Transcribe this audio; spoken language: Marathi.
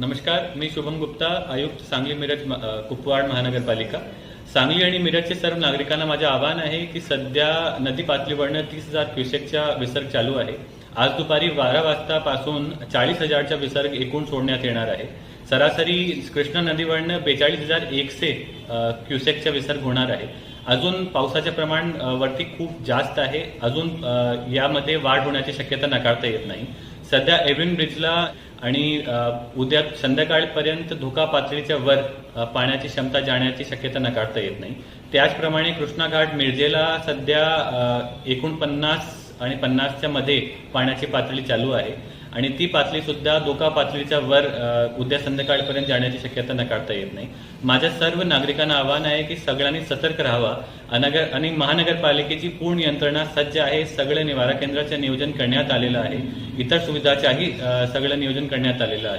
नमस्कार मी शुभम गुप्ता आयुक्त सांगली मिरज कुपवाड महानगरपालिका. सांगली आणि मिरजचे सर्व नागरिकांना माझे आवाहन आहे की सध्या नदी पातळीवरनं तीस हजार क्युसेकचा विसर्ग चालू आहे. आज दुपारी बारा वाजतापासून चाळीस हजारचा विसर्ग एकूण सोडण्यात येणार आहे. सरासरी कृष्णा नदीवरनं बेचाळीस हजार एकशे क्युसेकचा विसर्ग होणार आहे. अजून पावसाचे प्रमाण वरती खूप जास्त आहे. अजून यामध्ये वाढ होण्याची शक्यता नकारता येत नाही. सध्या एव्हिन ब्रिजला आणि उद्या संध्याकाळपर्यंत धोका पातळीच्या वर पाण्याची क्षमता जाण्याची शक्यता नकारता येत नाही. त्याचप्रमाणे कृष्णा घाट मिरजेला सध्या एकूण एकोणपन्नास आणि पन्नासच्या मध्ये पाण्याची पातळी चालू आहे. आणि ती पातळी सुद्धा धोका पातळीच्या वर उद्या संध्याकाळपर्यंत जाण्याची शक्यता नकारता येत नाही. माझ्या सर्व नागरिकांना आवाहन आहे की सगळ्यांनी सतर्क राहावा. अनगर आणि महानगरपालिकेची पूर्ण यंत्रणा सज्ज आहे. सगळे निवारा केंद्राचे नियोजन करण्यात आलेलं आहे. इतर सुविधाच्याही सगळं नियोजन करण्यात आलेलं आहे.